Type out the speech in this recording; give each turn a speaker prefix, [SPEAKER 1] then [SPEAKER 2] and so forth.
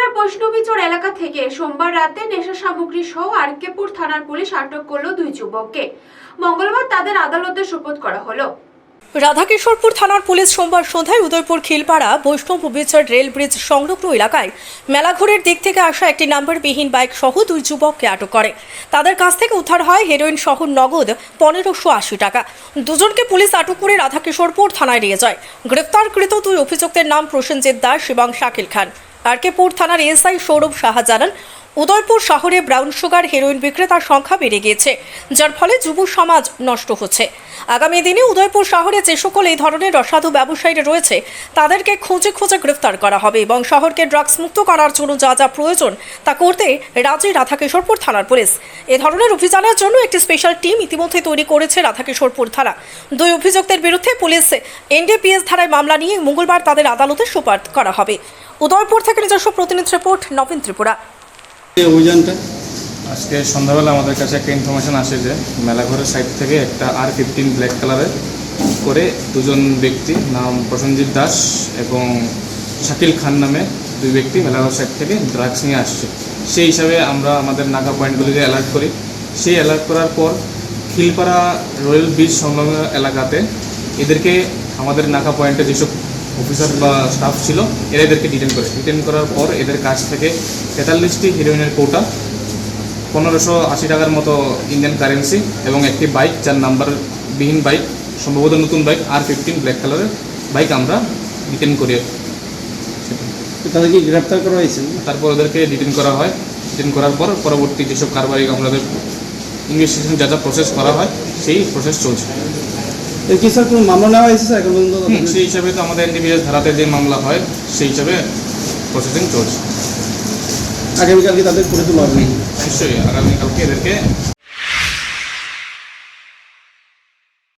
[SPEAKER 1] মেলাঘরের বৈষ্ণবীচর এলাকা থেকে সোমবার রাতে নেশা সামগ্রী সহ আরকেপুর থানার পুলিশ আটক করল দুই যুবককে। মঙ্গলবার তাদের আদালতে সোপত করা হলো।
[SPEAKER 2] রাধাকিশোরপুর থানার পুলিশ সোমবার সন্ধ্যায় উদয়পুর খিলপাড়া বৈষ্ণব বিচার রেল ব্রিজ সংলগ্ন এলাকায় মেলাঘরের দিক থেকে আসা একটি নাম্বারবিহীন বাইক সহ দুই যুবককে আটক করে। তাদের কাছ থেকে উদ্ধার হয় হেরোইন সহ নগদ পনেরোশো আশি টাকা। দুজনকে পুলিশ আটক করে রাধাকিশোরপুর থানায় নিয়ে যায়। গ্রেপ্তারকৃত দুই অভিযুক্তের নাম প্রসেনজিৎ দাস এবং শাকিল খান। আরকেপুর থানার এসআই সৌরভ সাহা জানান, উদয়পুর শহরে ব্রাউন সুগার হেরোইন বিক্রেতার সংখ্যা বেড়ে গিয়েছে, যার ফলে যুব সমাজ নষ্ট হচ্ছে। আগামী দিনে উদয়পুর শহরে যে সকল এই ধরনের অসাধু ব্যবসায়ীরা রয়েছে, তাদেরকে খুঁজে খুঁজে গ্রেফতার করা হবে এবং শহরকে ড্রাগস মুক্ত করার জন্য যা যা প্রয়োজন তা করতে রাজি রাধাকিশোরপুর থানার পুলিশ। এ ধরনের অভিযানের জন্য একটি স্পেশাল টিম ইতিমধ্যে তৈরি করেছে রাধাকিশোরপুর থানা। দুই অভিযুক্তের বিরুদ্ধে পুলিশ এনডিপিএস ধারায় মামলা নিয়ে মঙ্গলবার তাদের আদালতে সুপার করা হবে। উদয়পুর থেকে নিজস্ব প্রতিনিধি রিপোর্ট নবীন ত্রিপুরা।
[SPEAKER 3] এই অভিযানটা?
[SPEAKER 4] আজকে সন্ধ্যাবেলা আমাদের কাছে একটা ইনফরমেশন আসে যে মেলাঘরের সাইড থেকে একটা আর ফিফটিন ব্ল্যাক কালারের করে দুজন ব্যক্তি নাম প্রসেনজিৎ দাস এবং শাকিল খান নামে দুই ব্যক্তি মেলাঘর সাইড থেকে ড্রাগস নিয়ে আসছে। সেই হিসাবে আমরা আমাদের নাগা পয়েন্টগুলিকে অ্যালার্ট করি। সেই অ্যালার্ট করার পর খিলপাড়া রয়্যাল ব্রিজ সংলগ্ন এলাকাতে এদেরকে আমাদের নাকা পয়েন্টে যেসব অফিসার বা স্টাফ ছিল এরা এদেরকে ডিটেন করে। ডিটেন করার পর এদের কাছ থেকে তেতাল্লিশটি হিরোইনের কোটা পনেরোশো আশি টাকার মতো ইন্ডিয়ান কারেন্সি এবং একটি বাইক যার নাম্বার বিহীন বাইক সম্ভবত নতুন বাইক আর ফিফটিন ব্ল্যাক কালারের বাইক আমরা ডিটেন করি।
[SPEAKER 3] তাদেরকে গ্রেপ্তার করা হয়েছে?
[SPEAKER 4] তারপর ওদেরকে ডিটেন করা হয়। ডিটেন করার পর পরবর্তী যেসব কারবারি আমাদের ইনভেস্টিগেশন যা যা প্রসেস করা হয় সেই প্রসেস চলছে।
[SPEAKER 3] কি স্যার কোনো মামলা নেওয়া হয়েছে স্যার এখন পর্যন্ত?
[SPEAKER 4] সেই হিসাবে তো আমাদের এনডিপিএস ধারাতে যে মামলা হয় সেই হিসাবে প্রসেসিং চলছে।
[SPEAKER 3] আগামীকালকে তাদের করে তোলা হবে।
[SPEAKER 4] নিশ্চয়ই আগামীকালকে এদেরকে